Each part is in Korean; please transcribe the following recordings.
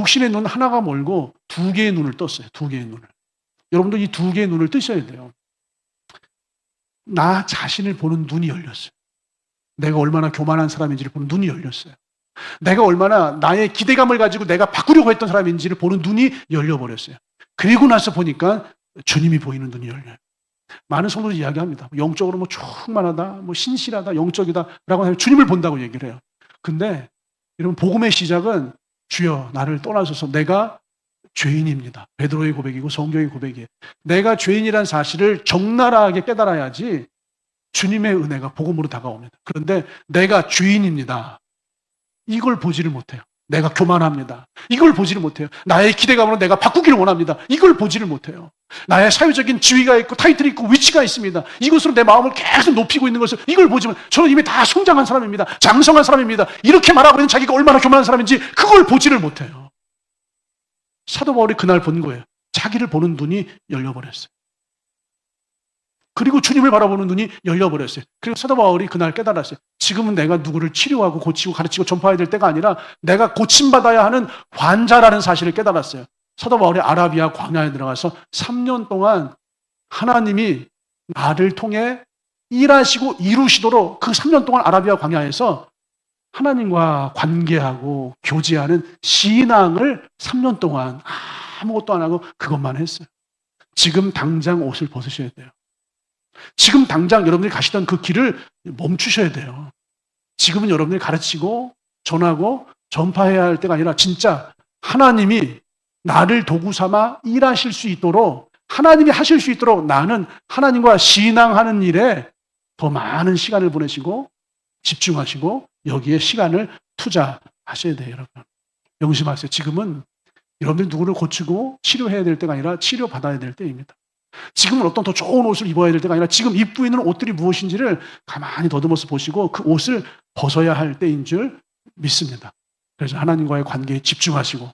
육신의 눈 하나가 멀고 두 개의 눈을 떴어요. 두 개의 눈을. 여러분도 이 두 개의 눈을 뜨셔야 돼요. 나 자신을 보는 눈이 열렸어요. 내가 얼마나 교만한 사람인지를 보는 눈이 열렸어요. 내가 얼마나 나의 기대감을 가지고 내가 바꾸려고 했던 사람인지를 보는 눈이 열려버렸어요. 그리고 나서 보니까 주님이 보이는 눈이 열려요. 많은 성도들이 이야기합니다. 영적으로 뭐 충만하다, 뭐 신실하다, 영적이다 라고 하면 주님을 본다고 얘기를 해요. 근데 여러분 복음의 시작은 주여 나를 떠나소서 내가 죄인입니다. 베드로의 고백이고 성경의 고백이에요. 내가 죄인이란 사실을 적나라하게 깨달아야지 주님의 은혜가 복음으로 다가옵니다. 그런데 내가 죄인입니다. 이걸 보지를 못해요. 내가 교만합니다. 이걸 보지를 못해요. 나의 기대감으로 내가 바꾸기를 원합니다. 이걸 보지를 못해요. 나의 사회적인 지위가 있고 타이틀이 있고 위치가 있습니다. 이것으로 내 마음을 계속 높이고 있는 것을 이걸 보지만 저는 이미 다 성장한 사람입니다. 장성한 사람입니다. 이렇게 말하고 있는 자기가 얼마나 교만한 사람인지 그걸 보지를 못해요. 사도 바울이 그날 본 거예요. 자기를 보는 눈이 열려버렸어요. 그리고 주님을 바라보는 눈이 열려버렸어요. 그리고 사도 바울이 그날 깨달았어요. 지금은 내가 누구를 치료하고 고치고 가르치고 전파해야 될 때가 아니라 내가 고침받아야 하는 환자라는 사실을 깨달았어요. 사도 바울이 아라비아 광야에 들어가서 3년 동안 하나님이 나를 통해 일하시고 이루시도록 그 3년 동안 아라비아 광야에서 하나님과 관계하고 교제하는 신앙을 3년 동안 아무것도 안 하고 그것만 했어요. 지금 당장 옷을 벗으셔야 돼요. 지금 당장 여러분들이 가시던 그 길을 멈추셔야 돼요. 지금은 여러분들이 가르치고 전하고 전파해야 할 때가 아니라 진짜 하나님이 나를 도구 삼아 일하실 수 있도록 하나님이 하실 수 있도록 나는 하나님과 신앙하는 일에 더 많은 시간을 보내시고 집중하시고 여기에 시간을 투자하셔야 돼요, 여러분. 명심하세요. 지금은 여러분들이 누구를 고치고 치료해야 될 때가 아니라 치료받아야 될 때입니다. 지금은 어떤 더 좋은 옷을 입어야 될 때가 아니라 지금 입고 있는 옷들이 무엇인지를 가만히 더듬어서 보시고 그 옷을 벗어야 할 때인 줄 믿습니다. 그래서 하나님과의 관계에 집중하시고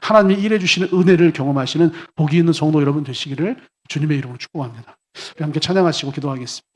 하나님이 일해 주시는 은혜를 경험하시는 복이 있는 성도 여러분 되시기를 주님의 이름으로 축복합니다. 함께 찬양하시고 기도하겠습니다.